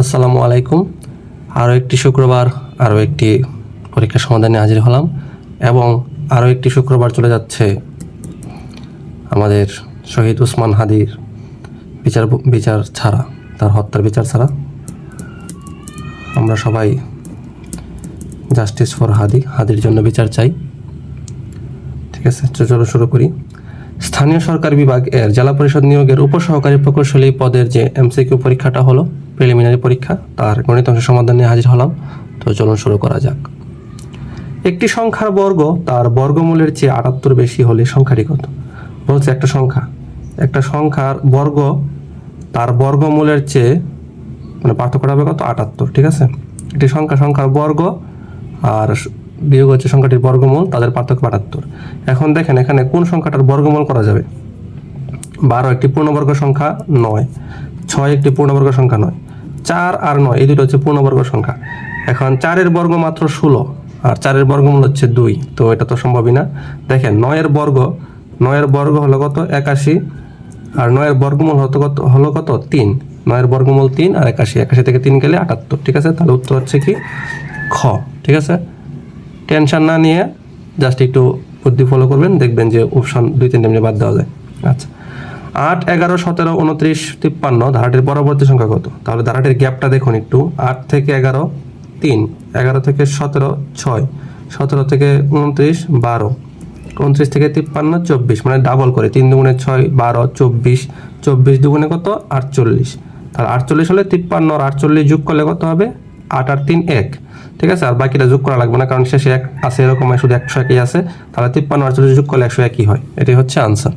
আসসালামু আলাইকুম। আরও একটি শুক্রবার, আরও একটি পরীক্ষার সমাধানে হাজির হলাম এবং আরও একটি শুক্রবার চলে যাচ্ছে আমাদের শহীদ উসমান হাদির বিচার বিচার ছাড়া, তার হত্যার বিচার ছাড়া। আমরা সবাই জাস্টিস ফর হাদি, হাদির জন্য বিচার চাই। ঠিক আছে চলো শুরু করি। স্থানীয় সরকার বিভাগ এর জেলা পরিষদ নিয়োগের উপসহকারী প্রকৌশলী পদের যে এমসিকিউ পরীক্ষাটা হলো প্রিলিমিনারি পরীক্ষা, তার গণিত অংশ সমাধান নিয়ে হাজির হলাম। তো চলুন শুরু করা যাক। একটি সংখ্যার বর্গ, তার বর্গমূলের চেয়ে আটাত্তর বেশি হলে সংখ্যাটি কত? বলছে একটা সংখ্যা। একটা সংখ্যার বর্গ, তার বর্গমূলের চেয়ে মানে পার্থক্যটা হবে কত? আটাত্তর, ঠিক আছে? একটি সংখ্যা, সংখ্যার বর্গ, আর বিয়োগ হচ্ছে সংখ্যাটির বর্গমূল, তাদের পার্থক্য আটাত্তর। এখন দেখেন এখানে কোন সংখ্যাটার বর্গমূল করা যাবে? বারো একটি পূর্ণবর্গ সংখ্যা নয়, ছয় একটি পূর্ণবর্গ সংখ্যা নয়। চার আর নয়, এই দুটো হচ্ছে পূর্ণবর্গ সংখ্যা। এখন চারের বর্গ মাত্র ষোলো, আর চারের বর্গমূল হচ্ছে দুই, তো এটা তো সম্ভবই না। দেখেন, নয়ের বর্গ নয়ের বর্গ হলো কত? একাশি, আর নয়ের বর্গমূল হতো কত? হলো কত? তিন। নয়ের বর্গমূল তিন আর একাশি একাশি থেকে তিন গেলে আটাত্তর, ঠিক আছে? তাহলে উত্তর হচ্ছে কি? খ, ঠিক আছে? টেনশন না নিয়ে জাস্ট একটু বুদ্ধি ফলো করবেন, দেখবেন যে অপশন দুই, তিনটে বাদ দেওয়া যায়। আচ্ছা। আট এগারো সতেরো উনত্রিশ তিপ্পান্ন, ধারাটির পরবর্তী সংখ্যা কত? তাহলে ধারাটির গ্যাপটা দেখুন একটু। আট থেকে এগারো, তিন। এগারো থেকে সতেরো, ছয়। সতেরো থেকে উনত্রিশ, বারো। উনত্রিশ থেকে তিপ্পান্ন, চব্বিশ। মানে ডাবল করে। তিন দুগুণে ছয়, বারো, চব্বিশ। চব্বিশ দুগুণে কত? আটচল্লিশ। তাহলে আটচল্লিশ হলে তিপ্পান্ন আর আটচল্লিশ যোগ করলে কত হবে? আট আর তিন, এক। ঠিক আছে? আর বাকিটা যোগ করা লাগবে না, কারণ শেষে এক আছে, এরকম শুধু একশো একই আছে। তাহলে তিপ্পান্ন আটচল্লিশ যোগ করলে একশো একই হয়। এটাই হচ্ছে আনসার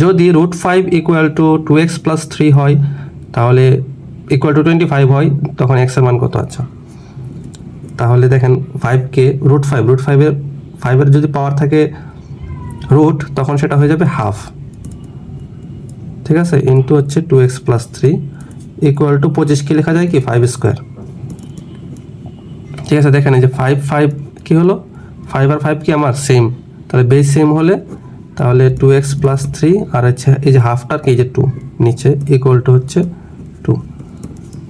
যদি root five equal to two x plus three হয়, তাহলে ইকুয়াল টু টোয়েন্টি ফাইভ হয়, তখন এক্সের মান কত আচ্ছা তাহলে দেখেন ফাইভকে রুট ফাইভ রুট ফাইভের ফাইভের যদি পাওয়ার থাকে রুট তখন সেটা হয়ে যাবে হাফ ঠিক আছে? ইন্টু হচ্ছে two x plus three equal to পঁচিশ কি লেখা যায় কি? ফাইভ স্কোয়ার ঠিক আছে? দেখেন এই যে ফাইভ ফাইভ কী হলো? ফাইভ আর ফাইভ কি আমার? সেম তাহলে বেস সেম হলে তাহলে টু এক্স প্লাস থ্রি আর হচ্ছে এই যে হাফটার এই যে টু নিচে ইকুয়াল টু হচ্ছে টু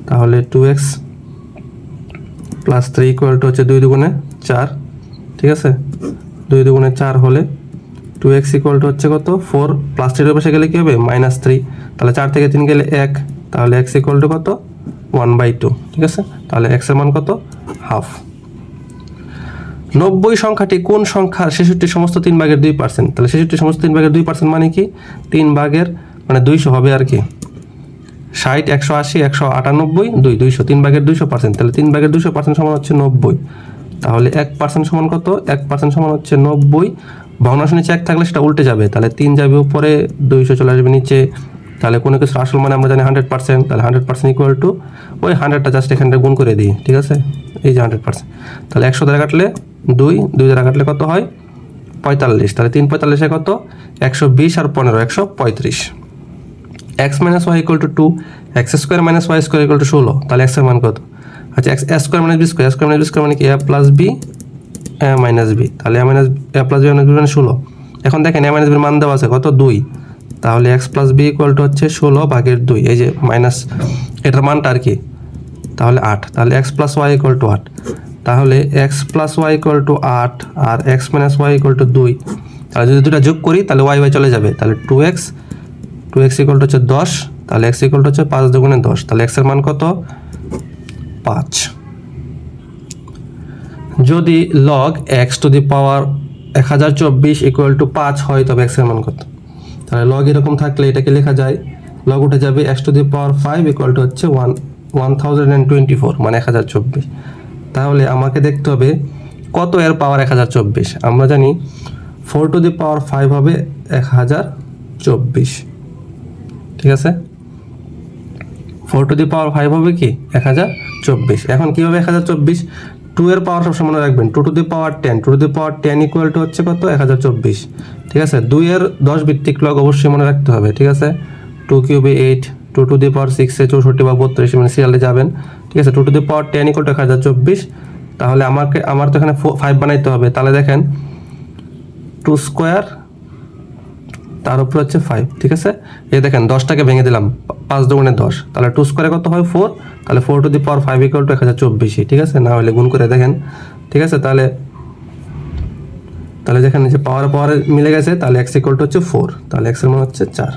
তাহলে two x plus three equal to হচ্ছে দুই দুগুণে চার, ঠিক আছে? দুই দুগুণে চার হলে টু এক্স ইকুয়াল টু হচ্ছে কত? ফোর প্লাস থ্রির পাশে গেলে কী হবে? মাইনাস থ্রি তাহলে চার থেকে তিন গেলে এক, তাহলে এক্স ইকুয়াল টু কত? ওয়ান বাই টু ঠিক আছে? তাহলে এক্সের মান কত? হাফ নব্বই সংখ্যাটি কোন সংখ্যার ছেষট্টি সমস্ত তিন ভাগের দুই পার্সেন্ট তাহলে ছেষট্টি সমস্ত তিন ভাগের দুই পার্সেন্ট মানে কি? তিন ভাগের মানে দুইশো হবে আর কি। ষাট, একশো আশি, একশো আটানব্বই, দুই, দুইশো, তিন ভাগের দুইশো পার্সেন্ট তাহলে তিন ভাগের দুইশো পার্সেন্ট সমান হচ্ছে নব্বই। তাহলে এক পার্সেন্ট সমান কত? এক পার্সেন্ট সমান হচ্ছে নব্বই। ভগ্নাংশ নিচে এক থাকলে সেটা উল্টে যাবে। তাহলে তিন যাবে উপরে, দুইশো চলে আসবে নিচে। তাহলে কোনো কিছু আসল মানে আমরা জানি হান্ড্রেড পার্সেন্ট তাহলে হান্ড্রেড পার্সেন্ট ইকুয়াল টু ওই হান্ড্রেডটা জাস্ট এখানটা গুণ করে দিই, ঠিক আছে? এই যে হান্ড্রেড পার্সেন্ট তাহলে একশো দ্বারা কাটলে দুই দুই দ্বারা কাটলে কত হয়? পঁয়তাল্লিশ। তাহলে তিন পঁয়তাল্লিশে কত? একশো বিশ আর পনেরো, একশো পঁয়ত্রিশ। X minus y equal to two x square minus y square equal to ষোলো। তাহলে এক্সের মান কত? আচ্ছা x square minus b square square minus b square মানে কি? A plus b a minus b তাহলে a minus a plus b minus b মানে ষোলো। এখন দেখেন এ মাইনাস বির মান দেওয়া আছে, কত? দুই। তাহলে x plus b equal to হচ্ছে ষোলো ভাগের দুই। এই যে মাইনাস এটার মানটা আর কি? তাহলে আট। তাহলে x plus y equal to আট। তাহলে x plus y equal to আট আর x minus y equal to দুই। তাহলে যদি দুটা যোগ করি, তাহলে ওয়াই ওয়াই চলে যাবে। তাহলে two x two x equal to হচ্ছে দশ। তাহলে এক্স ইকুয়াল টু হচ্ছে পাঁচ দুগুণে দশ। তাহলে এক্সের মান কত? পাঁচ। যদি log x to the power এক হাজার চব্বিশ ইকুয়াল টু পাঁচ হয়, তবে এক্সের মান কত? তাহলে লগ এরকম থাকলে এটাকে লেখা যায়। লগ উঠে যাবে x to the power five equal to হচ্ছে one one and twenty four মানে এক হাজার চব্বিশ। তাহলে আমাকে দেখতে হবে কত এর পাওয়ার এক হাজার চব্বিশ। আমরা জানি four to the power five হবে এক হাজার চব্বিশ। ঠিক আছে? Four to the power five হবে কি? এক হাজার চব্বিশ। এখন কীভাবে এক হাজার চব্বিশ? টু এর পাওয়ার সবসময় মনে রাখবেন two to the power ten two to the power ten equal to হচ্ছে কত? এক হাজার চব্বিশ। ঠিক আছে? দুইয়ের দশ ভিত্তিক লগ অবশ্যই মনে রাখতে হবে, ঠিক আছে? Two কিউবে eight two to the power সিক্সে চৌষট্টি বা বত্রিশ মানে সিরিয়ালে যাবেন। ঠিক আছে, two to the power ten equal to এক হাজার চব্বিশ। তাহলে আমাকে, আমার তো এখানে ফাইভ বানাইতে হবে। তাহলে দেখেন টু স্কোয়ার তার উপরে হচ্ছে ফাইভ ঠিক আছে? এই দেখেন, দশটাকে ভেঙে দিলাম, পাঁচ দুগুণে দশ। তাহলে টু স্কোয়ারে কত হয়? ফোর তাহলে four to the power five equal to এক হাজার চব্বিশই, ঠিক আছে? না হলে গুণ করে দেখেন, ঠিক আছে? তাহলে তাহলে যেখানে যে পাওয়ার পাওয়ারে মিলে গেছে, তাহলে এক্স ইকুয়াল টু হচ্ছে ফোর তাহলে এক্সের মান হচ্ছে চার।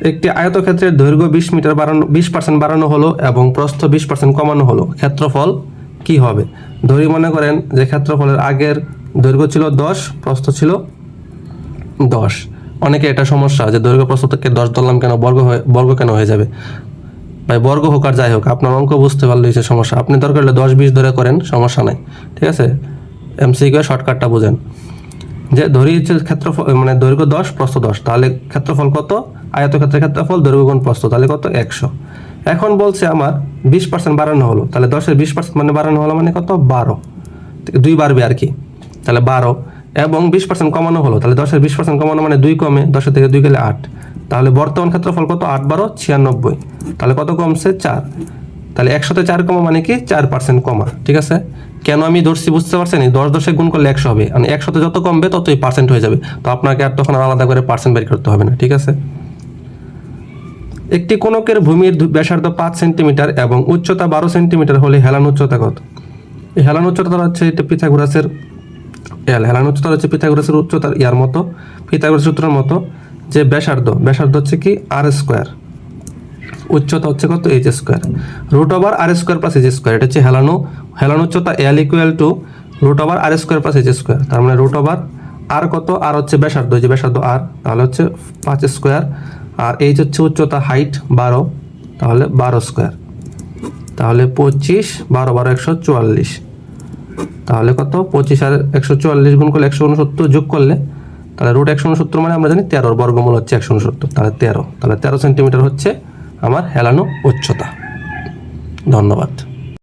একটি আয়তক্ষেত্রের দৈর্ঘ্য বিশ মিটার বাড়ানো, বিশ পার্সেন্ট বাড়ানো হলো এবং প্রস্থ বিশ পার্সেন্ট কমানো হলো। ক্ষেত্রফল কি হবে? ধরি মনে করেন যে ক্ষেত্রফলের আগের দৈর্ঘ্য ছিল দশ, প্রস্থ ছিল দশ। অনেকে এটা সমস্যা যে দৈর্ঘ্য প্রস্থ থেকে দশ ধরলাম কেন? বর্গ হয়ে, বর্গ কেন হয়ে যাবে? ভাই, বর্গ হোক আর যাই হোক, আপনার অঙ্ক বুঝতে পারলেই যে সমস্যা। আপনি দরকার হলে দশ, বিশ ধরে করেন, সমস্যা নাই। ঠিক আছে? এমসিকিউ শর্টকাটটা বুঝেন। যে ধরি হচ্ছে ক্ষেত্রফল মানে দৈর্ঘ্য দশ, প্রস্থ দশ, তাহলে ক্ষেত্রফল কত? আয়তক্ষেত্রের ক্ষেত্রফল দৈর্ঘ্য গুণ প্রস্থ, তাহলে কত? একশো। এখন বলছে আমার বিশ পার্সেন্ট বাড়ানো হলো, তাহলে দশের বিশ পার্সেন্ট মানে বাড়ানো হলো মানে কত? বারো। দুই বাড়বে আর কি। তাহলে বারো। এবং বিশ পার্সেন্ট কমানো হলো, তাহলে দশের বিশ পার্সেন্ট কমানো মানে দুই কমে দশের থেকে দুই গেলে আট। তাহলে বর্তমান ক্ষেত্রফল কত? আট বারো, ছিয়ানব্বই। তাহলে কত কমছে? চার। তাহলে একশোতে চার কমা মানে কি? চার পার্সেন্ট কমা, ঠিক আছে? কেন আমি ধরছি বুঝতে পারছেন? দশ দশে গুণ করলে একশো হবে। মানে একশোতে যত কমবে, ততই পার্সেন্ট হয়ে যাবে। তো আপনাকে আর তখন আলাদা করে পার্সেন্ট বের করতে হবে না, ঠিক আছে? একটি কোণকের ভূমির ব্যাসার্ধ পাঁচ সেন্টিমিটার এবং উচ্চতা বারো সেন্টিমিটার হলে হেলান উচ্চতা কত? হেলান উচ্চতা হচ্ছে এটা পিথাগোরাসের এল হেলান উচ্চতা হচ্ছে পিথাগোরাসের উচ্চতার ইয়ার মতো পিথাগোরাস সূত্রের মতো যে ব্যাসার্ধ। ব্যাসার্ধ হচ্ছে কি? আর স্কোয়ার উচ্চতা হচ্ছে কত? H square root over r square plus h square এটা হচ্ছে হেলানো। হেলানো উচ্চতা l equal to root over r square plus h square তার মানে রুট ওভার আর কত? আর হচ্ছে ব্যাসার্ধ। যে ব্যাসার্ধ আর তাহলে হচ্ছে পাঁচ স্কোয়ার আর এইচ হচ্ছে উচ্চতা হাইট বারো। তাহলে বারো স্কোয়ার তাহলে পঁচিশ, বারো বারো, একশো চুয়াল্লিশ। তাহলে কত? পঁচিশ আর একশো চুয়াল্লিশ গুণ করলে একশো উনসত্তর যোগ করলে, তাহলে রুট একশো উনসত্তর মানে আমরা জানি তেরোর বর্গমূল হচ্ছে একশো উনসত্তর, তাহলে তেরো। তাহলে তেরো সেন্টিমিটার হচ্ছে আমার হেলানো উচ্চতা। ধন্যবাদ।